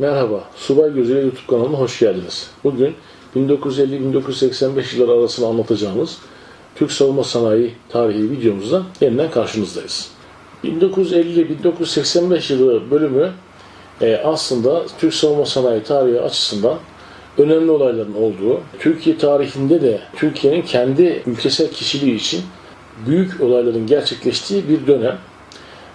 Merhaba, Subay Gözüyle YouTube kanalına hoş geldiniz. Bugün 1950-1985 yılları arasını anlatacağımız Türk savunma sanayi tarihi videomuzda yeniden karşınızdayız. 1950-1985 yılı bölümü e, aslında Türk savunma sanayi tarihi açısından önemli olayların olduğu, Türkiye tarihinde de Türkiye'nin kendi ülkesel kişiliği için büyük olayların gerçekleştiği bir dönem.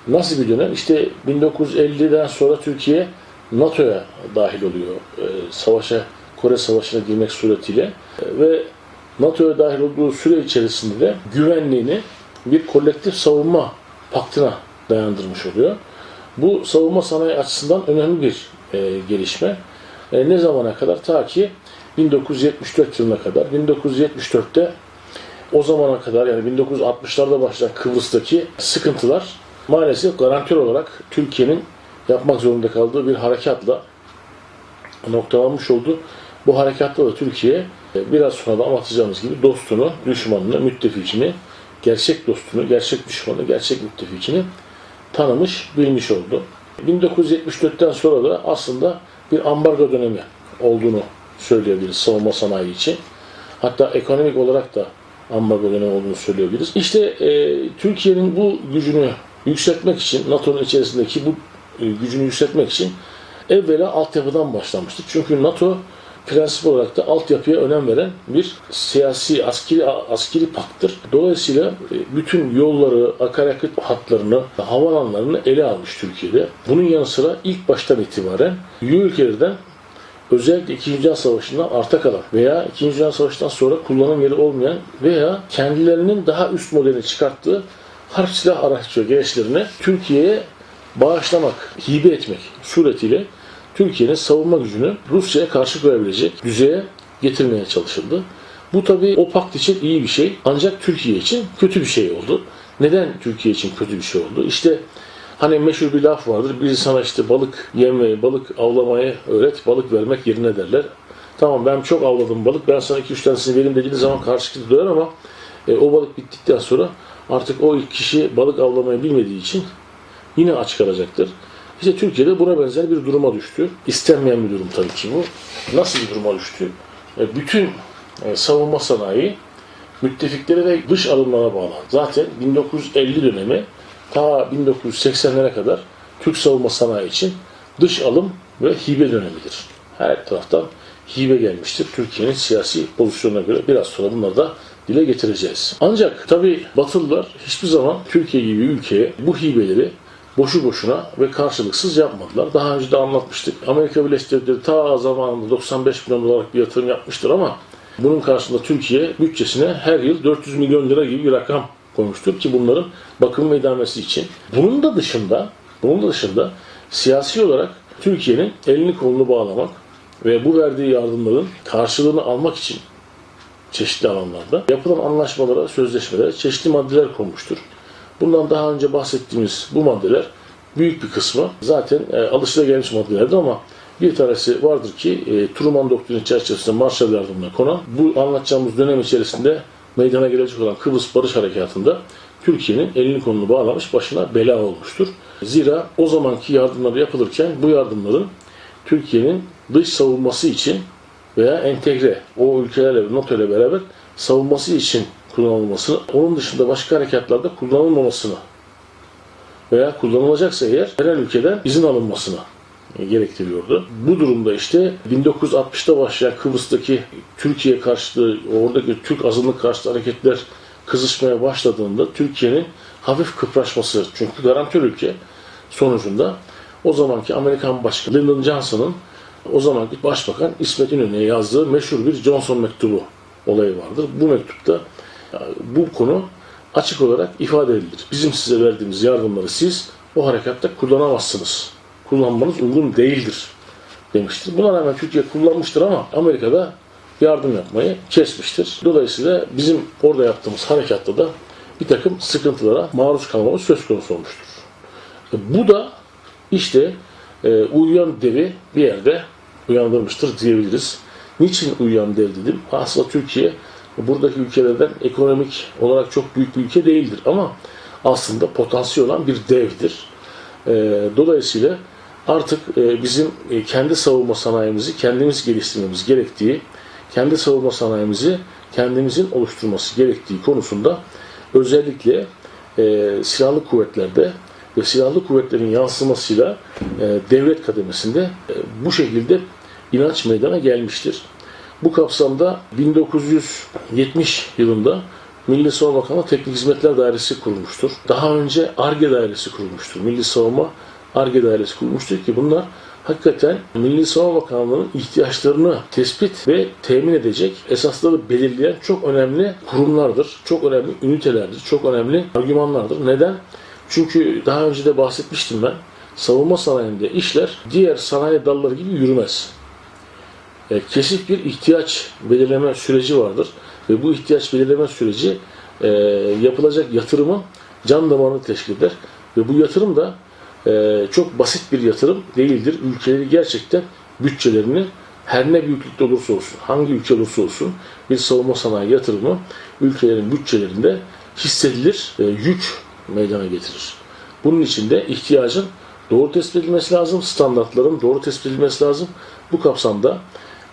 Nasıl bir dönem? İşte 1950'den sonra Türkiye NATO'ya dahil oluyor. Ee, savaşa, Kore Savaşı'na girmek suretiyle. Ee, ve NATO'ya dahil olduğu süre içerisinde de güvenliğini bir kolektif savunma paktına dayandırmış oluyor. Bu savunma sanayi açısından önemli bir e, gelişme. E, ne zamana kadar? Ta ki 1974 yılına kadar. 1974'te o zamana kadar yani 1960'larda başlayan Kıbrıs'taki sıkıntılar maalesef garantör olarak Türkiye'nin yapmak zorunda kaldığı bir harekatla noktalanmış oldu. Bu harekatta da Türkiye e, biraz sonra da anlatacağımız gibi dostunu, düşmanını, müttefikini, gerçek dostunu, gerçek düşmanı, gerçek müttefikini tanımış, bilmiş oldu. 1974'ten sonra da aslında bir ambargo dönemi olduğunu söyleyebiliriz savunma sanayi için. Hatta ekonomik olarak da ambargo dönemi olduğunu söyleyebiliriz. İşte e, Türkiye'nin bu gücünü yükseltmek için, NATO'nun içerisindeki bu gücünü yükseltmek için evvela altyapıdan başlamıştır. Çünkü NATO prensip olarak da altyapıya önem veren bir siyasi, askeri, askeri pakttır. Dolayısıyla e, bütün yolları, akaryakıt hatlarını, havalanlarını ele almış Türkiye'de. Bunun yanı sıra ilk baştan itibaren üye ülkelerden özellikle 2. Dünya Savaşı'ndan arta kalan veya 2. Dünya Savaşı'ndan sonra kullanım yeri olmayan veya kendilerinin daha üst modelini çıkarttığı harp silah araç ve gereçlerini Türkiye'ye bağışlamak, hibe etmek suretiyle Türkiye'nin savunma gücünü Rusya'ya karşı koyabilecek düzeye getirmeye çalışıldı. Bu tabi o pakt için iyi bir şey ancak Türkiye için kötü bir şey oldu. Neden Türkiye için kötü bir şey oldu? İşte hani meşhur bir laf vardır. Biri sana işte balık yemeyi, balık avlamayı öğret, balık vermek yerine derler. Tamam ben çok avladım balık, ben sana 2-3 tanesini vereyim dediği zaman karşılıklı döner ama e, o balık bittikten sonra artık o kişi balık avlamayı bilmediği için yine aç kalacaktır. İşte Türkiye'de buna benzer bir duruma düştü. İstenmeyen bir durum tabii ki bu. Nasıl bir duruma düştü? E, Bütün e, savunma sanayi müttefiklere ve dış alımlara bağlı. Zaten 1950 dönemi ta 1980'lere kadar Türk savunma sanayi için dış alım ve hibe dönemidir. Her taraftan hibe gelmiştir. Türkiye'nin siyasi pozisyonuna göre biraz sonra bunları da dile getireceğiz. Ancak tabi Batılılar hiçbir zaman Türkiye gibi ülkeye bu hibeleri boşu boşuna ve karşılıksız yapmadılar. Daha önce de anlatmıştık. Amerika Birleşik Devletleri ta zamanında 95 milyon dolarlık bir yatırım yapmıştır ama bunun karşılığında Türkiye bütçesine her yıl 400 milyon lira gibi bir rakam koymuştur ki bunların bakım ve idamesi için. Bunun da dışında, bunun da dışında siyasi olarak Türkiye'nin elini kolunu bağlamak ve bu verdiği yardımların karşılığını almak için çeşitli alanlarda yapılan anlaşmalara, sözleşmelere çeşitli maddeler konmuştur. Bundan daha önce bahsettiğimiz bu maddeler büyük bir kısmı zaten e, alışılagelmiş maddelerdi ama bir tanesi vardır ki e, Truman doktrini çerçevesinde Marshall yardımına konan bu anlatacağımız dönem içerisinde meydana gelecek olan Kıbrıs Barış Harekatı'nda Türkiye'nin elini kolunu bağlamış başına bela olmuştur. Zira o zamanki yardımları yapılırken bu yardımların Türkiye'nin dış savunması için veya entegre o ülkelerle NATO ile beraber savunması için kullanılmasını, onun dışında başka harekatlarda kullanılmamasını veya kullanılacaksa eğer herel ülkeden izin alınmasını gerektiriyordu. Bu durumda işte 1960'ta başlayan Kıbrıs'taki Türkiye karşıtı, oradaki Türk azınlık karşıtı hareketler kızışmaya başladığında Türkiye'nin hafif kıpraşması, çünkü garantör ülke sonucunda o zamanki Amerikan Başkanı Lyndon Johnson'ın o zamanki Başbakan İsmet İnönü'ye yazdığı meşhur bir Johnson mektubu olayı vardır. Bu mektupta bu konu açık olarak ifade edilir. Bizim size verdiğimiz yardımları siz o harekatta kullanamazsınız. Kullanmanız uygun değildir demiştir. Buna rağmen Türkiye kullanmıştır ama Amerika'da yardım yapmayı kesmiştir. Dolayısıyla bizim orada yaptığımız harekatta da bir takım sıkıntılara maruz kalmamız söz konusu olmuştur. E, Bu da işte e, uyuyan devi bir yerde uyandırmıştır diyebiliriz. Niçin uyuyan dev dedim? Aslında Türkiye buradaki ülkelerden ekonomik olarak çok büyük bir ülke değildir ama aslında potansiyel olan bir devdir. E, dolayısıyla artık e, bizim e, kendi savunma sanayimizi kendimiz geliştirmemiz gerektiği, kendi savunma sanayimizi kendimizin oluşturması gerektiği konusunda özellikle e, silahlı kuvvetlerde ve silahlı kuvvetlerin yansımasıyla devlet kademesinde bu şekilde inanç meydana gelmiştir. Bu kapsamda 1970 yılında Milli Savunma Bakanlığı Teknik Hizmetler Dairesi kurulmuştur. Daha önce ARGE Dairesi kurulmuştur. Milli Savunma ARGE Dairesi kurulmuştur ki bunlar hakikaten Milli Savunma Bakanlığı'nın ihtiyaçlarını tespit ve temin edecek esasları belirleyen çok önemli kurumlardır. Çok önemli ünitelerdir. Çok önemli argümanlardır. Neden? Çünkü daha önce de bahsetmiştim ben. Savunma sanayinde işler diğer sanayi dalları gibi yürümez. E, kesif bir ihtiyaç belirleme süreci vardır. Ve bu ihtiyaç belirleme süreci e, yapılacak yatırımın can damarını teşkil eder. Ve bu yatırım da e, çok basit bir yatırım değildir. Ülkeleri gerçekten bütçelerini her ne büyüklükte olursa olsun, hangi ülke olursa olsun bir savunma sanayi yatırımı ülkelerin bütçelerinde hissedilir e, yük meydana getirir. Bunun için de ihtiyacın doğru tespit edilmesi lazım, standartların doğru tespit edilmesi lazım. Bu kapsamda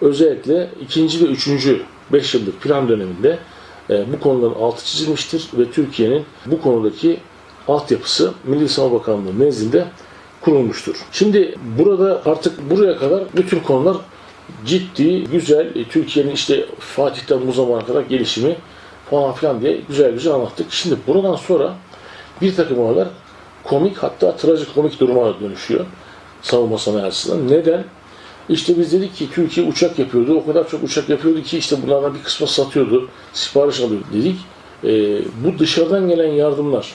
özellikle ikinci ve üçüncü 5 yıllık plan döneminde e, bu konuların altı çizilmiştir ve Türkiye'nin bu konudaki altyapısı Milli Savunma Bakanlığı nezdinde kurulmuştur. Şimdi burada artık buraya kadar bütün konular ciddi, güzel, e, Türkiye'nin işte Fatih'ten bu zamana kadar gelişimi falan filan diye güzel güzel anlattık. Şimdi buradan sonra bir takım olaylar komik hatta trajikomik duruma dönüşüyor savunma sanayi açısından. Neden? İşte biz dedik ki Türkiye uçak yapıyordu. O kadar çok uçak yapıyordu ki işte bunlardan bir kısmı satıyordu. Sipariş alıyordu dedik. Ee, bu dışarıdan gelen yardımlar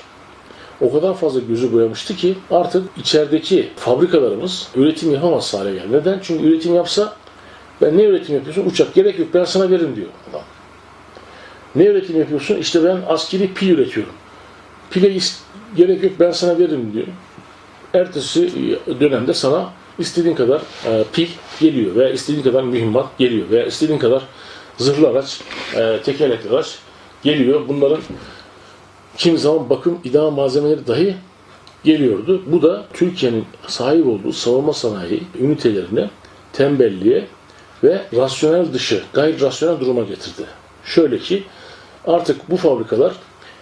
o kadar fazla gözü boyamıştı ki artık içerideki fabrikalarımız üretim yapamaz hale geldi. Neden? Çünkü üretim yapsa ben ne üretim yapıyorsun? Uçak gerek yok ben sana veririm diyor adam. Ne üretim yapıyorsun? İşte ben askeri pil üretiyorum. Pile gerek yok ben sana veririm diyor. Ertesi dönemde sana istediğin kadar e, pil geliyor veya istediğin kadar mühimmat geliyor veya istediğin kadar zırhlı araç, e, tekerlekli araç geliyor. Bunların kimi zaman bakım idam malzemeleri dahi geliyordu. Bu da Türkiye'nin sahip olduğu savunma sanayi ünitelerine tembelliğe ve rasyonel dışı, gayri rasyonel duruma getirdi. Şöyle ki artık bu fabrikalar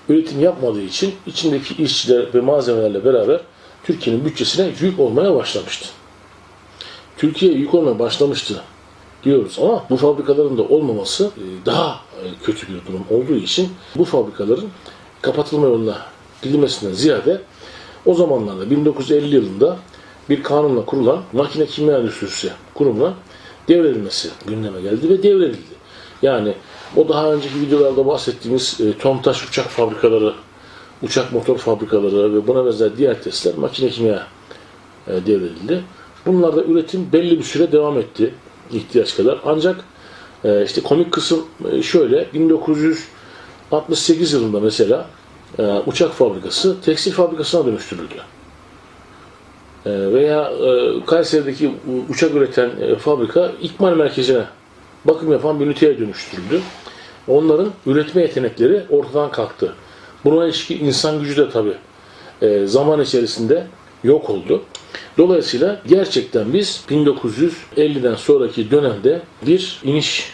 üretim yapmadığı için içindeki işçiler ve malzemelerle beraber Türkiye'nin bütçesine yük olmaya başlamıştı. Türkiye yük olmaya başlamıştı diyoruz ama bu fabrikaların da olmaması e, daha e, kötü bir durum olduğu için bu fabrikaların kapatılma yoluna gidilmesinden ziyade o zamanlarda 1950 yılında bir kanunla kurulan makine kimya endüstrisi kurumuna devredilmesi gündeme geldi ve devredildi. Yani o daha önceki videolarda bahsettiğimiz e, TOMTAŞ uçak fabrikaları, uçak motor fabrikaları ve buna benzer diğer testler makine kimya e, devredildi. Bunlarda üretim belli bir süre devam etti ihtiyaç kadar. Ancak e, işte komik kısım e, şöyle 1968 yılında mesela e, uçak fabrikası tekstil fabrikasına dönüştürüldü. E, veya e, Kayseri'deki uçak üreten e, fabrika ikmal merkezine bakım yapan bir üniteye dönüştürüldü. Onların üretme yetenekleri ortadan kalktı. Buna ilişkin insan gücü de tabi zaman içerisinde yok oldu. Dolayısıyla gerçekten biz 1950'den sonraki dönemde bir iniş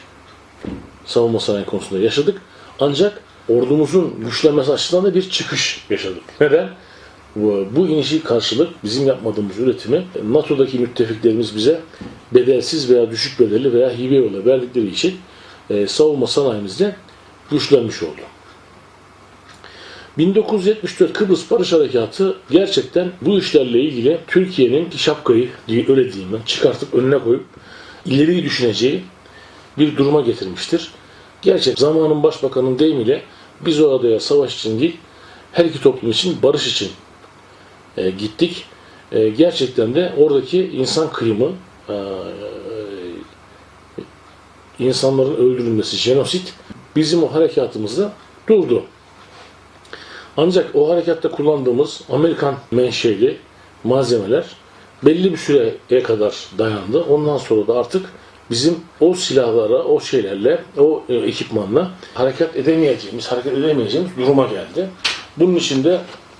savunma sanayi konusunda yaşadık. Ancak ordumuzun güçlenmesi açısından da bir çıkış yaşadık. Neden? Bu, inişi karşılık bizim yapmadığımız üretimi NATO'daki müttefiklerimiz bize bedelsiz veya düşük bedelli veya hibe yolla verdikleri için e, savunma sanayimizde güçlenmiş oldu. 1974 Kıbrıs Barış Harekatı gerçekten bu işlerle ilgili Türkiye'nin şapkayı diye öyle diyeyim ben çıkartıp önüne koyup ileriyi düşüneceği bir duruma getirmiştir. Gerçek zamanın başbakanın deyimiyle biz o adaya savaş için değil her iki toplum için barış için e, gittik. E, gerçekten de oradaki insan kıyımı e, insanların öldürülmesi, jenosit bizim o harekatımızda durdu. Ancak o harekatta kullandığımız Amerikan menşeli malzemeler belli bir süreye kadar dayandı. Ondan sonra da artık bizim o silahlara, o şeylerle, o e, ekipmanla hareket edemeyeceğimiz, hareket edemeyeceğimiz duruma geldi. Bunun için de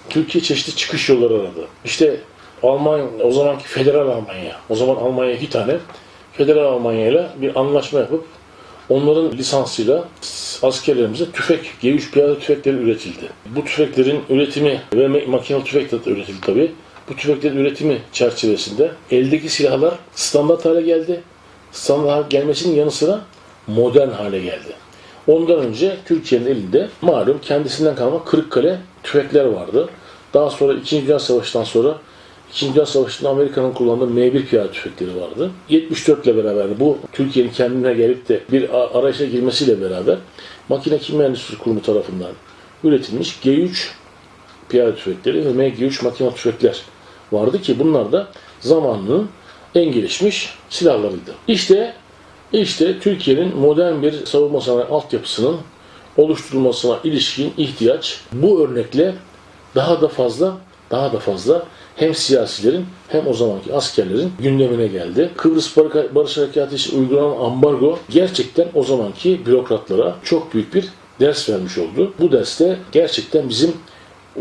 Türkiye çeşitli çıkış yolları aradı. İşte Almanya, o zamanki Federal Almanya, o zaman Almanya iki tane, Federal Almanya ile bir anlaşma yapıp onların lisansıyla askerlerimize tüfek, G3 piyade tüfekleri üretildi. Bu tüfeklerin üretimi ve makinalı tüfek de üretildi tabii. Bu tüfeklerin üretimi çerçevesinde eldeki silahlar standart hale geldi. Standart hale gelmesinin yanı sıra modern hale geldi. Ondan önce Türkiye'nin elinde malum kendisinden kalma Kırıkkale tüfekler vardı. Daha sonra 2. Dünya Savaşı'ndan sonra 2. Dünya Savaşı'nda Amerika'nın kullandığı M1 piyade tüfekleri vardı. 74 ile beraber bu Türkiye'nin kendine gelip de bir arayışa girmesiyle beraber Makine Kimya Endüstrisi Kurumu tarafından üretilmiş G3 piyade tüfekleri ve MG3 makinalı tüfekler vardı ki bunlar da zamanının en gelişmiş silahlarıydı. İşte işte Türkiye'nin modern bir savunma sanayi altyapısının oluşturulmasına ilişkin ihtiyaç bu örnekle daha da fazla daha da fazla hem siyasilerin hem o zamanki askerlerin gündemine geldi. Kıbrıs Barış- Harekatı için uygulanan ambargo gerçekten o zamanki bürokratlara çok büyük bir ders vermiş oldu. Bu derste gerçekten bizim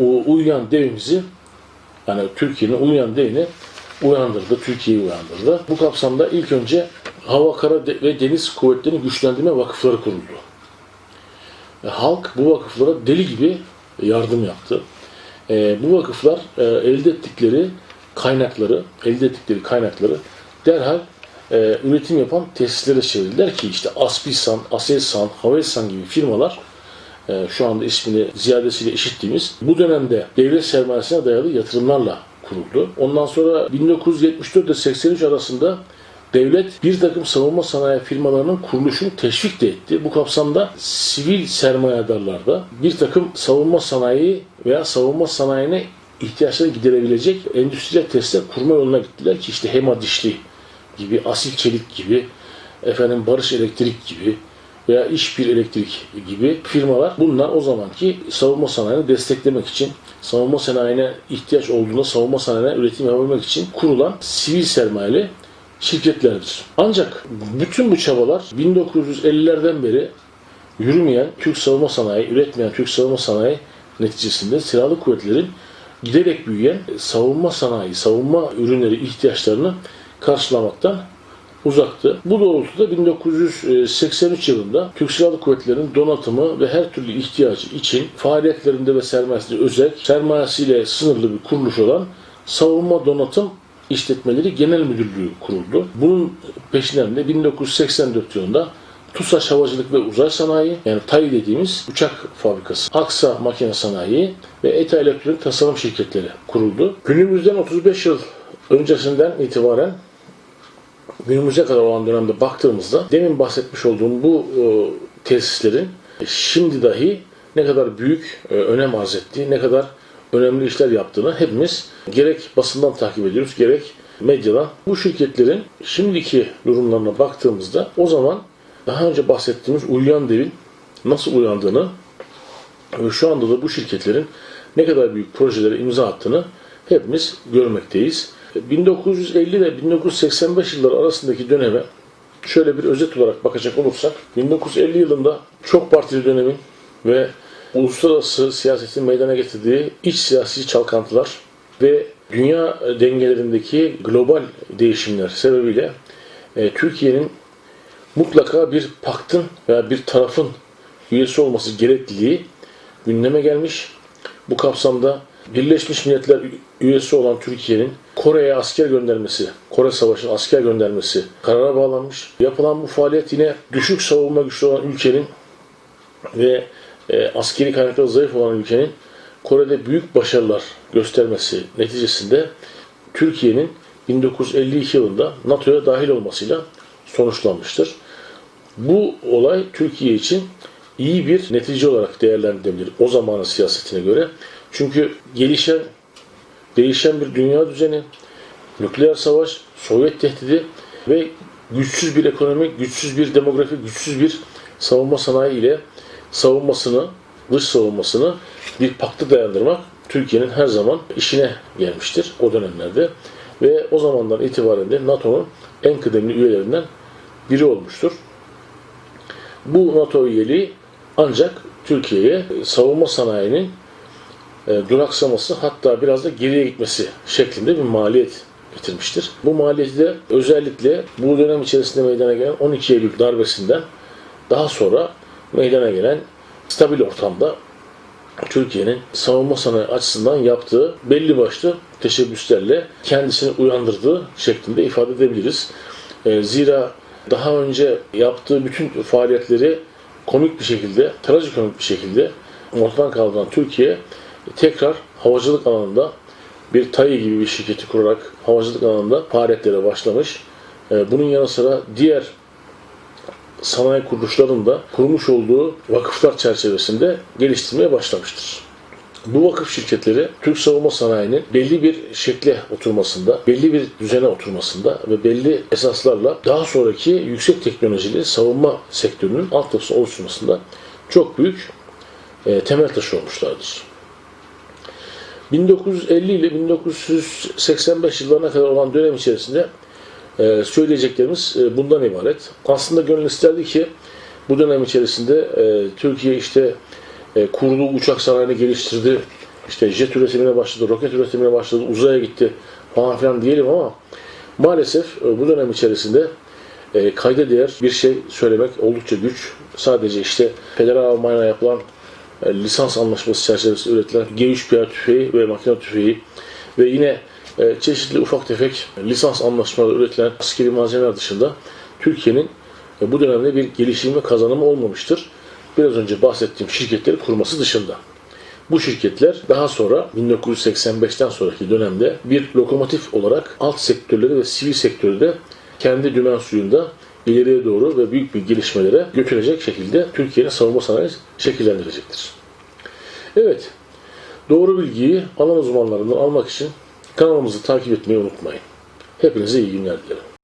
o uyuyan devimizi yani Türkiye'nin uyuyan devini uyandırdı, Türkiye'yi uyandırdı. Bu kapsamda ilk önce hava, kara ve deniz kuvvetlerini güçlendirme vakıfları kuruldu. E, halk bu vakıflara deli gibi yardım yaptı. E, bu vakıflar e, elde ettikleri kaynakları, elde ettikleri kaynakları derhal e, üretim yapan tesislere çevirdiler ki işte Aspisan, Aselsan, Havelsan gibi firmalar e, şu anda ismini ziyadesiyle işittiğimiz bu dönemde devlet sermayesine dayalı yatırımlarla kuruldu. Ondan sonra 1974 ile 83 arasında devlet bir takım savunma sanayi firmalarının kuruluşunu teşvik de etti. Bu kapsamda sivil sermayedarlarda bir takım savunma sanayi veya savunma sanayine ihtiyaçları giderebilecek endüstriyel tesisler kurma yoluna gittiler ki işte Hema Dişli gibi, Asil Çelik gibi, efendim Barış Elektrik gibi veya İşbir Elektrik gibi firmalar bunlar o zamanki savunma sanayini desteklemek için savunma sanayine ihtiyaç olduğunda savunma sanayine üretim yapabilmek için kurulan sivil sermayeli şirketlerdir. Ancak bütün bu çabalar 1950'lerden beri yürümeyen Türk savunma sanayi, üretmeyen Türk savunma sanayi neticesinde silahlı kuvvetlerin giderek büyüyen savunma sanayi, savunma ürünleri ihtiyaçlarını karşılamaktan uzaktı. Bu doğrultuda 1983 yılında Türk Silahlı Kuvvetleri'nin donatımı ve her türlü ihtiyacı için faaliyetlerinde ve sermayesinde özel, sermayesiyle sınırlı bir kuruluş olan Savunma Donatım İşletmeleri Genel Müdürlüğü kuruldu. Bunun peşinden de 1984 yılında TUSAŞ Havacılık ve Uzay Sanayi yani TAI dediğimiz uçak fabrikası, Aksa Makine Sanayi ve ETA Elektronik Tasarım Şirketleri kuruldu. Günümüzden 35 yıl öncesinden itibaren günümüze kadar olan dönemde baktığımızda demin bahsetmiş olduğum bu e, tesislerin şimdi dahi ne kadar büyük e, önem arz ettiği, ne kadar önemli işler yaptığını hepimiz gerek basından takip ediyoruz, gerek medyadan. Bu şirketlerin şimdiki durumlarına baktığımızda o zaman daha önce bahsettiğimiz uyuyan devin nasıl uyandığını ve şu anda da bu şirketlerin ne kadar büyük projelere imza attığını hepimiz görmekteyiz. 1950 ile 1985 yılları arasındaki döneme şöyle bir özet olarak bakacak olursak 1950 yılında çok partili dönemin ve uluslararası siyasetin meydana getirdiği iç siyasi çalkantılar ve dünya dengelerindeki global değişimler sebebiyle e, Türkiye'nin mutlaka bir paktın veya bir tarafın üyesi olması gerekliliği gündeme gelmiş. Bu kapsamda Birleşmiş Milletler üyesi olan Türkiye'nin Kore'ye asker göndermesi, Kore Savaşı'na asker göndermesi karara bağlanmış. Yapılan bu faaliyet yine düşük savunma güçlü olan ülkenin ve e, askeri kaynakları zayıf olan ülkenin Kore'de büyük başarılar göstermesi neticesinde Türkiye'nin 1952 yılında NATO'ya dahil olmasıyla sonuçlanmıştır. Bu olay Türkiye için iyi bir netice olarak değerlendirilebilir o zamanın siyasetine göre. Çünkü gelişen, değişen bir dünya düzeni, nükleer savaş, Sovyet tehdidi ve güçsüz bir ekonomi, güçsüz bir demografi, güçsüz bir savunma sanayi ile savunmasını, dış savunmasını bir pakta dayandırmak Türkiye'nin her zaman işine gelmiştir o dönemlerde. Ve o zamandan itibaren de NATO'nun en kıdemli üyelerinden biri olmuştur. Bu NATO üyeliği ancak Türkiye'ye savunma sanayinin e, duraksaması hatta biraz da geriye gitmesi şeklinde bir maliyet getirmiştir. Bu maliyeti de özellikle bu dönem içerisinde meydana gelen 12 Eylül darbesinden daha sonra meydana gelen stabil ortamda Türkiye'nin savunma sanayi açısından yaptığı belli başlı teşebbüslerle kendisini uyandırdığı şeklinde ifade edebiliriz. E, zira daha önce yaptığı bütün faaliyetleri komik bir şekilde, trajikomik bir şekilde ortadan kaldıran Türkiye tekrar havacılık alanında bir TAI gibi bir şirketi kurarak havacılık alanında faaliyetlere başlamış. E, bunun yanı sıra diğer sanayi kuruluşlarının da kurmuş olduğu vakıflar çerçevesinde geliştirmeye başlamıştır. Bu vakıf şirketleri Türk savunma sanayinin belli bir şekle oturmasında, belli bir düzene oturmasında ve belli esaslarla daha sonraki yüksek teknolojili savunma sektörünün altyapısı oluşturmasında çok büyük e, temel taşı olmuşlardır. 1950 ile 1985 yıllarına kadar olan dönem içerisinde e, söyleyeceklerimiz e, bundan ibaret. Aslında gönül isterdi ki bu dönem içerisinde e, Türkiye işte e, kurduğu uçak sanayini geliştirdi, işte jet üretimine başladı, roket üretimine başladı, uzaya gitti falan filan diyelim ama maalesef e, bu dönem içerisinde kayda değer bir şey söylemek oldukça güç. Sadece işte Federal Almanya yapılan lisans anlaşması çerçevesinde üretilen G3 piya tüfeği ve makine tüfeği ve yine çeşitli ufak tefek lisans anlaşmaları üretilen askeri malzemeler dışında Türkiye'nin e, bu dönemde bir gelişim kazanımı olmamıştır. Biraz önce bahsettiğim şirketleri kurması dışında. Bu şirketler daha sonra 1985'ten sonraki dönemde bir lokomotif olarak alt sektörleri ve sivil sektörü de kendi dümen suyunda ileriye doğru ve büyük bir gelişmelere götürecek şekilde Türkiye'nin savunma sanayini şekillendirecektir. Evet, doğru bilgiyi alan uzmanlarından almak için kanalımızı takip etmeyi unutmayın. Hepinize iyi günler dilerim.